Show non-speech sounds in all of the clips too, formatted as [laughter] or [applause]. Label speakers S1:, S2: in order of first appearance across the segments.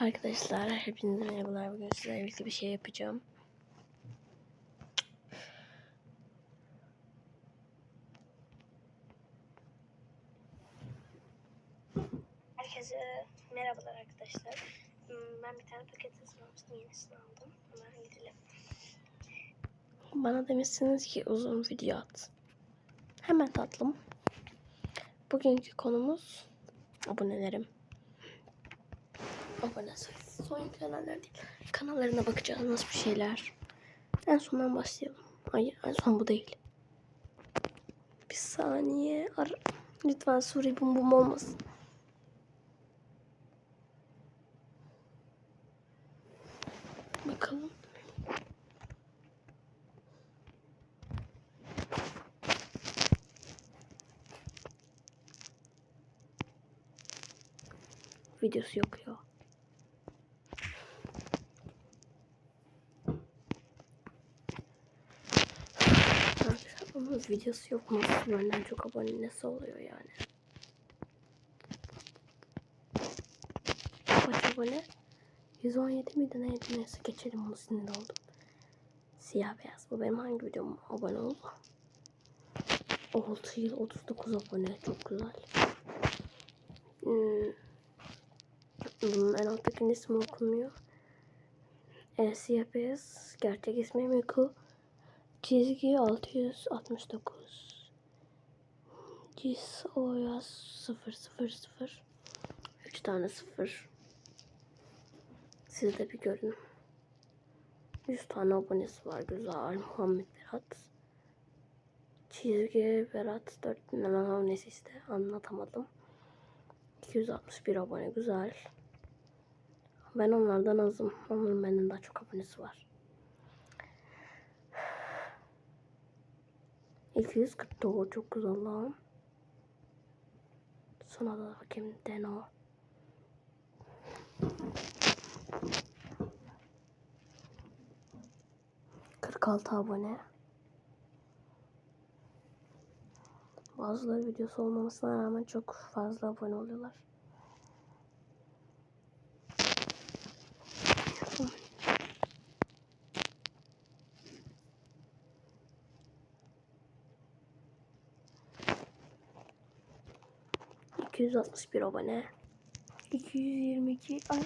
S1: Arkadaşlar hepinize merhabalar. Bugün sizlerle birlikte bir şey yapacağım. Herkese merhabalar arkadaşlar. Hmm, Ben bir tane paket satın almıştım. Yenisini aldım. Hemen gidelim. Bana demişsiniz ki uzun video at. Hemen tatlım. Bugünkü konumuz abonelerim. Abone. Son yüklenenler değil. Kanallarına bakacağız nasıl bir şeyler. En sondan başlayalım. Hayır en son bu değil. Bir saniye. Ara. Lütfen Suri bum bum olmasın. Bakalım. Videosu yok ya. Arkadaşlar Videosu yok. Nasıl benden çok abone nasıl oluyor yani? Kaç abone? 117 miydi neydi neyse geçelim bunu sinir oldum. Siyah beyaz. Bu benim hangi videom abone oldu? 6 yıl 39 abone. Çok güzel. Hmm. Bunun en alttakinin ismi okunmuyor. E, siyah beyaz. Gerçek ismi Miku. Çizgi 669. Cis Oyaz 000. 3 tane 0. Siz de bir görün. 100 tane abonesi var. Güzel. Muhammed Berat. Çizgi Berat 4 bin abonesi işte. Anlatamadım. 261 abone. Güzel. Ben onlardan azım. Onların benden daha çok abonesi var. 249 çok güzel lan. Sonra da bakayım Deno. Kırk altı abone. Bazıları videosu olmamasına rağmen çok fazla abone oluyorlar. İki yüz altmış bir abone. 222 ay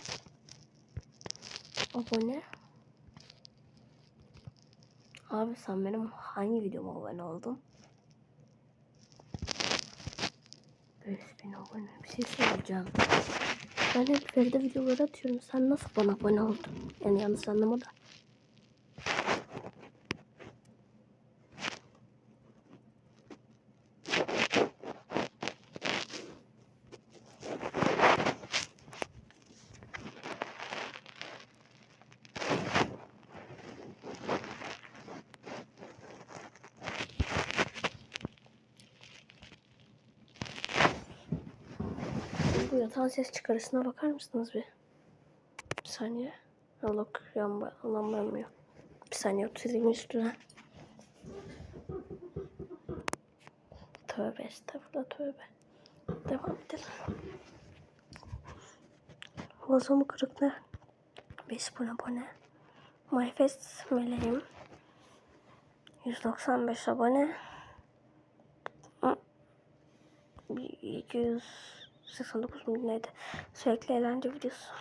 S1: abone. Abi sen benim hangi videoma abone oldun? 5000 abone. Bir şey söyleyeceğim. Ben hep Feride videoları atıyorum. Sen nasıl bana abone oldun? Yani yanlış anlama da. yatağın ses çıkarısına bakar mısınız bir? Bir saniye. Alok lamba, lambanmıyor. Bir saniye oturayım üstüne. Tövbe estağfurullah tövbe. Devam edelim. Vazomu kırık ne? Beş buna abone. Manifest meleğim. 195 abone. 200 89 mu neydi? Sürekli eğlence videosu.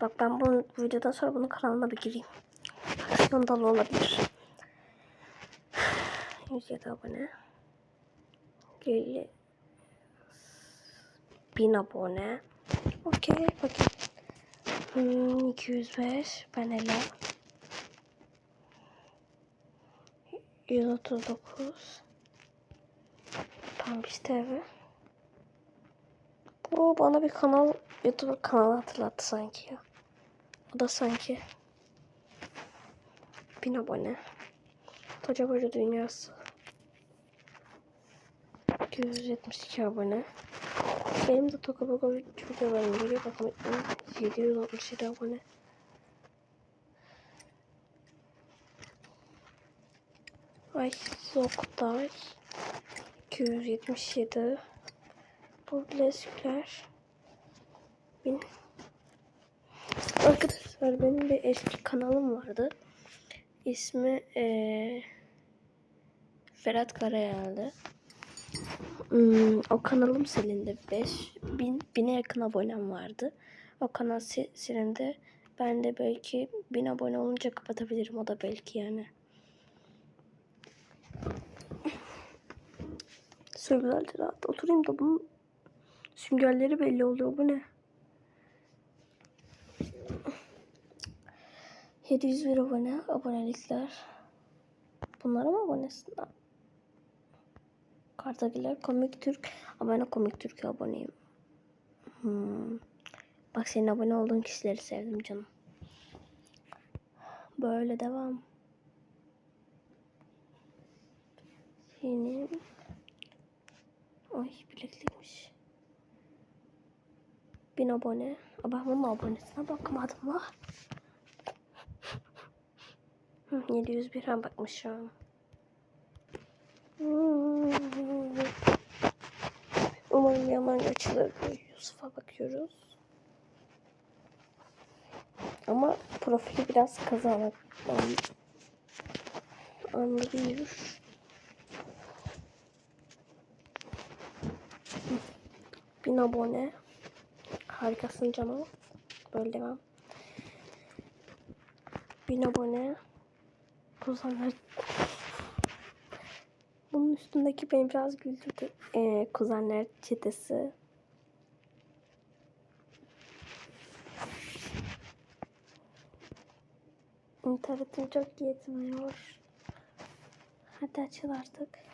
S1: Bak ben bu videodan sonra bunun kanalına bir gireyim. Skandalı olabilir. 107 [sighs] abone. 50 1000 abone. Okey bakın. Hmm, 205 ben Ela. 139 Tam işte evet. Bu bana bir kanal, YouTube kanalı hatırlattı sanki ya. O da sanki. Bin abone. Koca Boca Dünyası. 272 abone. Benim de Toka Boka videolarım geliyor. Bakalım 767 abone. Ay Zoktay. 277 Bu 1000 Arkadaşlar benim bir eski kanalım vardı. İsmi eee Ferhat Karayel'di. Hmm, o kanalım silindi. 5 bin, bine yakın abonem vardı. O kanal si- silindi. Ben de belki bin abone olunca kapatabilirim. O da belki yani. Sürgülerdi rahat. Oturayım da bunun süngerleri belli oluyor. Bu ne? 701 abone, abonelikler. Bunlara mı abonesin? Kartagiler, Komik Türk. De Komik Türk'e aboneyim. Hmm. Bak senin abone olduğun kişileri sevdim canım. Böyle devam. Yeni. Ay bilekliymiş. Bin abone. Bunun abonesine bakmadım la. Hı, 701'e bakmışım. Umarım yaman açılır. Yusuf'a bakıyoruz. Ama profili biraz kazanak. Anlıyor. Bin abone. Harikasın canım. Böyle devam. Bin abone. Kuzenler. Bunun üstündeki beni biraz güldürdü. Ee, kuzenler çetesi. İnternetim çok yetmiyor. Hadi açıl artık.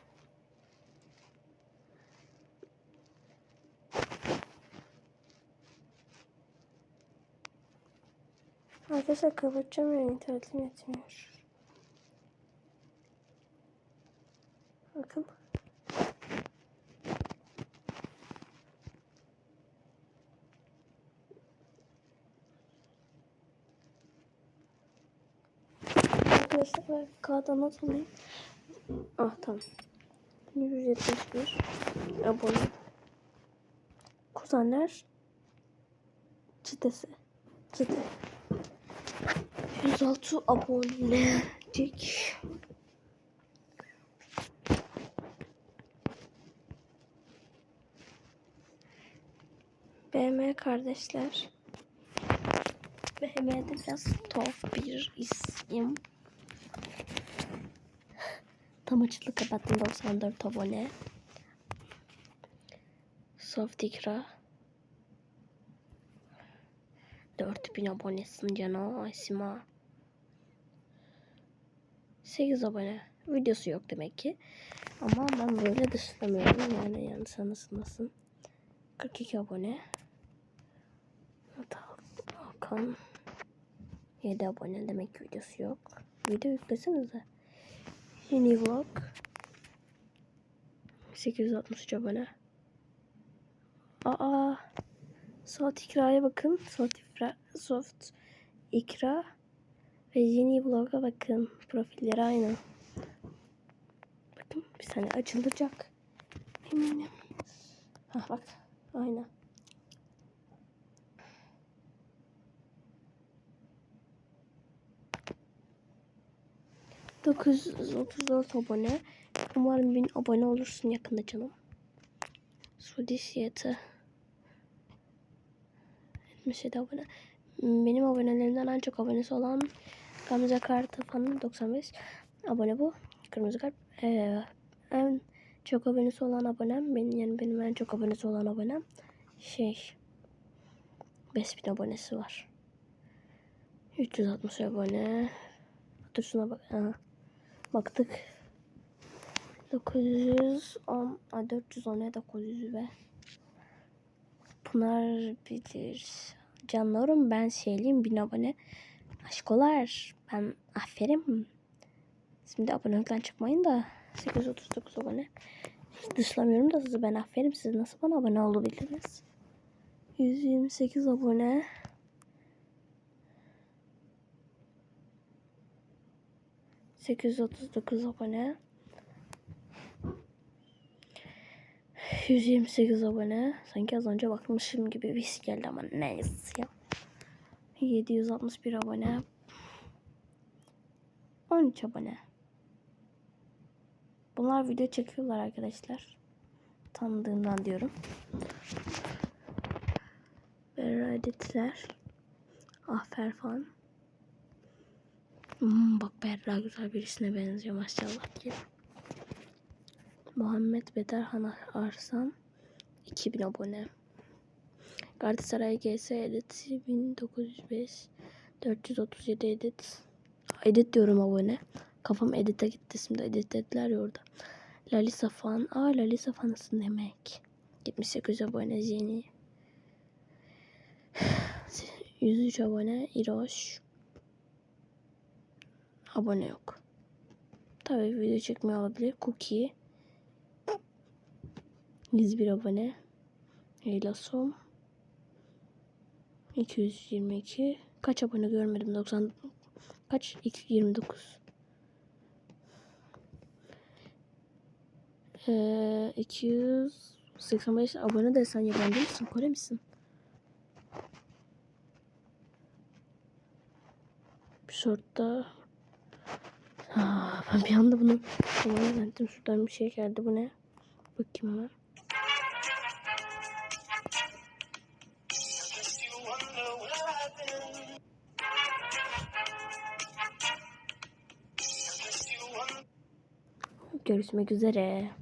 S1: Arkadaşlar kapatacağım ya internetim yetmiyor. Bakın. Arkadaşlar ben kağıda not alayım. Ah tamam. 171 abone. Kuzenler çitesi. Çite. 106 abonecik. BM kardeşler. BM'de biraz tuhaf bir isim. Tam açıklı kapattım 94 abone. Soft ikra. 4000 abonesin canım Asima. 8 abone. Videosu yok demek ki. Ama ben böyle dışlamıyorum yani yanlış anlaşılmasın. 42 abone. Hakan 7 abone demek ki videosu yok. Video yüklesenize. Yeni vlog. 863 abone. Aa. Soft ikraya bakın. Soft ikra, soft ikra ve yeni vloga bakın. Profilleri aynı. Bakın bir saniye açılacak. Eminim. Ha bak. Aynı. ...934 abone. Umarım 1000 abone olursun yakında canım. Sudisiyeti. 77 abone. Benim abonelerimden en çok abonesi olan Gamze Kartafan'ın 95 abone bu. Kırmızı kalp. Ee, en çok abonesi olan abonem benim yani benim en çok abonesi olan abonem şey 5000 abonesi var. 360 abone. Dur şuna bak. Ha. Baktık. 910 ay 410 ne 900 be. Pınar bilir. Canlarım ben şeyliyim bin abone. Aşkolar ben aferin. Şimdi abonelikten çıkmayın da 839 abone. Hiç dışlamıyorum da sizi ben aferin. Siz nasıl bana abone olabildiniz? 128 abone. Sekiz otuz dokuz abone. 128 abone. Sanki az önce bakmışım gibi bir his geldi ama neyse. 761 abone. 13 abone. Bunlar video çekiyorlar arkadaşlar. Tanıdığımdan diyorum. Berra editler. Afer falan. Hmm, bak Berra güzel birisine benziyor maşallah ki. Muhammed Bedarhan Arslan 2000 abone. Galatasaray GS Edit 1905 437 Edit. Edit diyorum abone. Kafam edit'e gitti şimdi edit dediler ya orada. Lalisa fan. Aa Lalisa fanısın demek. 78 abone Zeni. [sighs] 103 abone İroş. Abone yok. Tabii video çekmiyor olabilir. Cookie. 101 abone. Heylasom. 222. Kaç abone görmedim? 90 kaç? 229. Ee, 285 abone de sen yabancı mısın? Kore misin? Shortta Aa, ben bir anda bunu. Şuradan bir şey geldi. Bu ne? Bakayım hemen. Görüşmek üzere.